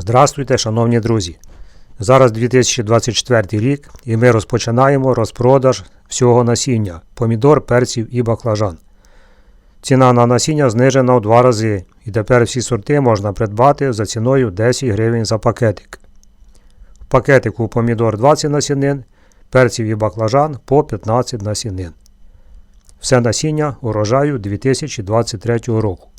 Здравствуйте, шановні друзі! Зараз 2024 рік і ми розпочинаємо розпродаж всього насіння помідор, перців і баклажан. Ціна на насіння знижена в два рази, і тепер всі сорти можна придбати за ціною 10 гривень за пакетик. В пакетику помідор 20 насінин, перців і баклажан по 15 насінин. Все насіння урожаю 2023 року.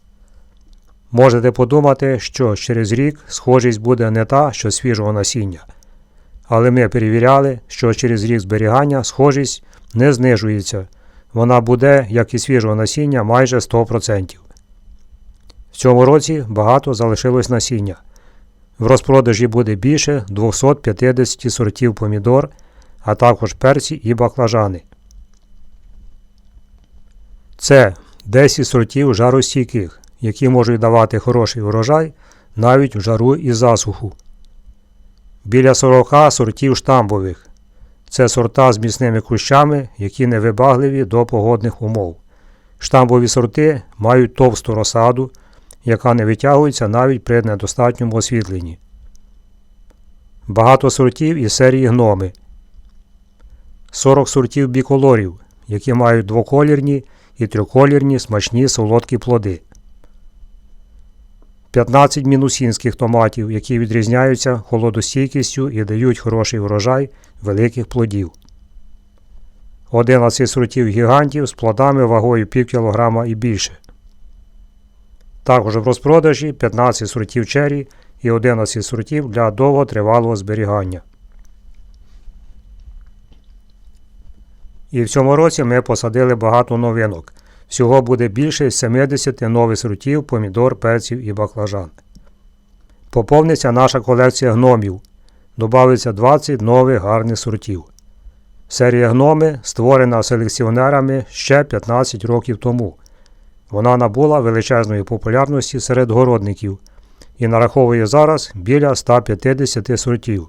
Можете подумати, що через рік схожість буде не та, що свіжого насіння. Але ми перевіряли, що через рік зберігання схожість не знижується. Вона буде, як і свіжого насіння, майже 100%. В цьому році багато залишилось насіння. В розпродажі буде більше 250 сортів помідор, а також перці і баклажани. Це 10 сортів жаростійких які можуть давати хороший урожай навіть в жару і засуху. Біля 40 сортів штамбових. Це сорта з міцними кущами, які невибагливі до погодних умов. Штамбові сорти мають товсту розсаду, яка не витягується навіть при недостатньому освітленні. Багато сортів із серії гноми. 40 сортів біколорів, які мають двоколірні і триколірні смачні солодкі плоди. 15 мінусінських томатів, які відрізняються холодостійкістю і дають хороший врожай великих плодів. 11 сортів гігантів з плодами вагою пів кілограма і більше. Також в розпродажі 15 сортів чері і 11 сортів для довготривалого зберігання. І в цьому році ми посадили багато новинок. Всього буде більше 70 нових сортів помідор, перців і баклажан. Поповниться наша колекція гномів. Добавиться 20 нових гарних сортів. Серія гноми створена селекціонерами ще 15 років тому. Вона набула величезної популярності серед городників і нараховує зараз біля 150 сортів.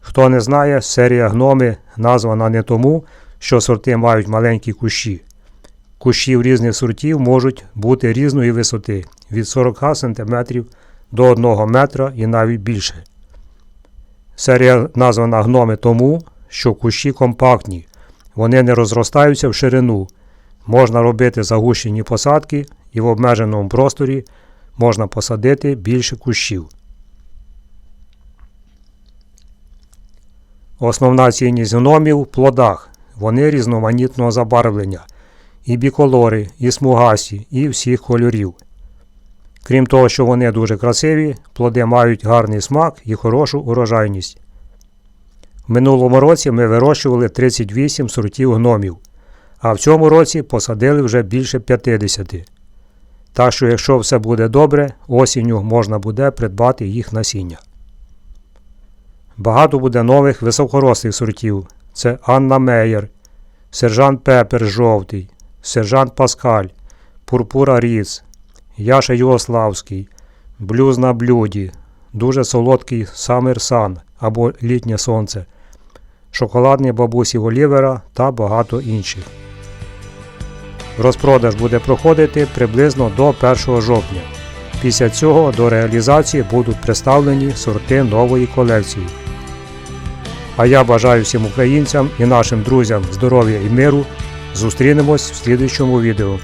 Хто не знає, серія гноми названа не тому, що сорти мають маленькі кущі. Кущів різних сортів можуть бути різної висоти від 40 см до 1 метра і навіть більше. Серія названа гноми тому, що кущі компактні, вони не розростаються в ширину. Можна робити загущені посадки і в обмеженому просторі можна посадити більше кущів. Основна цінність гномів в плодах. Вони різноманітного забарвлення і біколори, і смугасі, і всіх кольорів. Крім того, що вони дуже красиві, плоди мають гарний смак і хорошу урожайність. В минулому році ми вирощували 38 сортів гномів, а в цьому році посадили вже більше 50. Так що, якщо все буде добре, осінню можна буде придбати їх насіння. Багато буде нових високорослих сортів. Це Анна Мейер, сержант Пепер жовтий, сержант Паскаль, Пурпура Ріц, Яша Югославський, Блюз на блюді, дуже солодкий Самер Сан або Літнє Сонце, шоколадні бабусі Олівера та багато інших. Розпродаж буде проходити приблизно до 1 жовтня. Після цього до реалізації будуть представлені сорти нової колекції. А я бажаю всім українцям і нашим друзям здоров'я і миру. Зустрінемось в слідуючому відео.